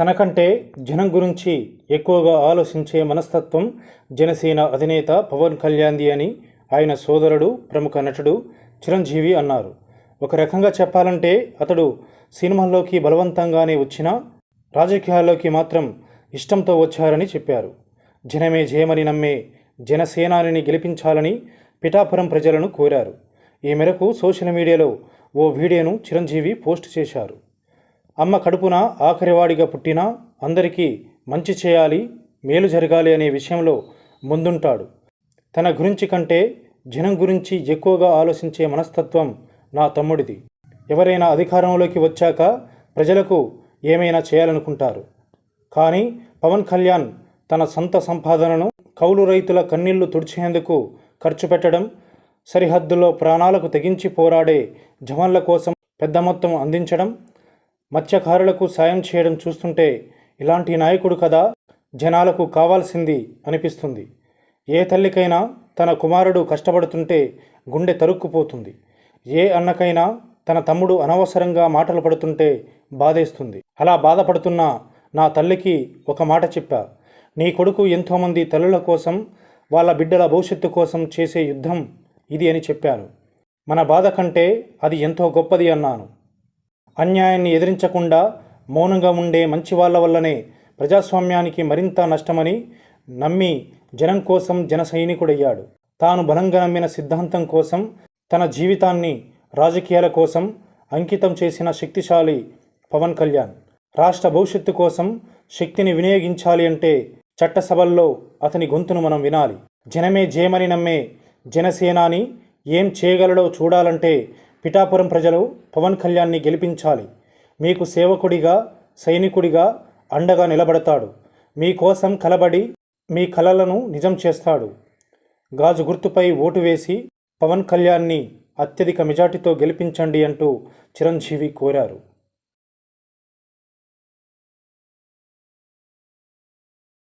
తనకంటే జనం గురించి ఎక్కువగా ఆలోచించే మనస్తత్వం జనసేన అధినేత పవన్ కళ్యాణ్ది అని ఆయన సోదరుడు ప్రముఖ నటుడు చిరంజీవి అన్నారు. ఒక రకంగా చెప్పాలంటే అతడు సినిమాల్లోకి బలవంతంగానే వచ్చినా రాజకీయాల్లోకి మాత్రం ఇష్టంతో వచ్చారని చెప్పారు. జనమే జయమని నమ్మే జనసేనాని గెలిపించాలని పిఠాపురం ప్రజలను కోరారు. ఈ మేరకు సోషల్ మీడియాలో ఓ వీడియోను చిరంజీవి పోస్ట్ చేశారు. అమ్మ కడుపున ఆఖరివాడిగా పుట్టినా అందరికీ మంచి చేయాలి మేలు జరగాలి అనే విషయంలో ముందుంటాడు. తన గురించి కంటే జనం గురించి ఎక్కువగా ఆలోచించే మనస్తత్వం నా తమ్ముడిది. ఎవరైనా అధికారంలోకి వచ్చాక ప్రజలకు ఏమైనా చేయాలనుకుంటారు. కానీ పవన్ కళ్యాణ్ తన సొంత సంపాదనను కౌలు రైతుల కన్నీళ్ళు తుడిచేందుకు ఖర్చు పెట్టడం సరిహద్దుల్లో ప్రాణాలకు తెగించి పోరాడే జవాన్ల కోసం పెద్ద మొత్తం అందించడం మత్స్యకారులకు సాయం చేయడం చూస్తుంటే ఇలాంటి నాయకుడు కదా జనాలకు కావాల్సింది అనిపిస్తుంది. ఏ తల్లికైనా తన కుమారుడు కష్టపడుతుంటే గుండె తరుక్కుపోతుంది. ఏ అన్నకైనా తన తమ్ముడు అనవసరంగా మాటలు పడుతుంటే బాధేస్తుంది. అలా బాధపడుతున్న నా తల్లికి ఒక మాట చెప్పా. నీ కొడుకు ఎంతోమంది తల్లుల కోసం వాళ్ళ బిడ్డల భవిష్యత్తు కోసం చేసే యుద్ధం ఇది అని చెప్పాను. మన బాధ కంటే అది ఎంతో గొప్పది అన్నాను. అన్యాయాన్ని ఎదిరించకుండా మౌనంగా ఉండే మంచి వాళ్ళ వల్లనే ప్రజాస్వామ్యానికి మరింత నష్టమని నమ్మి జనం కోసం జన సైనికుడయ్యాడు. తాను బలంగా నమ్మిన సిద్ధాంతం కోసం తన జీవితాన్ని రాజకీయాల కోసం అంకితం చేసిన శక్తిశాలి పవన్ కళ్యాణ్. రాష్ట్ర భవిష్యత్తు కోసం శక్తిని వినియోగించాలి అంటే చట్టసభల్లో అతని గొంతును మనం వినాలి. జనమే జయమని నమ్మే జనసేనాని ఏం చేయగలడో చూడాలంటే పిఠాపురం ప్రజలు పవన్ కళ్యాణ్ని గెలిపించాలి. మీకు సేవకుడిగా సైనికుడిగా అండగా నిలబడతాడు. మీకోసం కలబడి మీ కలలను నిజం చేస్తాడు. గాజు గుర్తుపై ఓటు వేసి పవన్ కళ్యాణ్ని అత్యధిక మెజార్టీతో గెలిపించండి అంటూ చిరంజీవి కోరారు.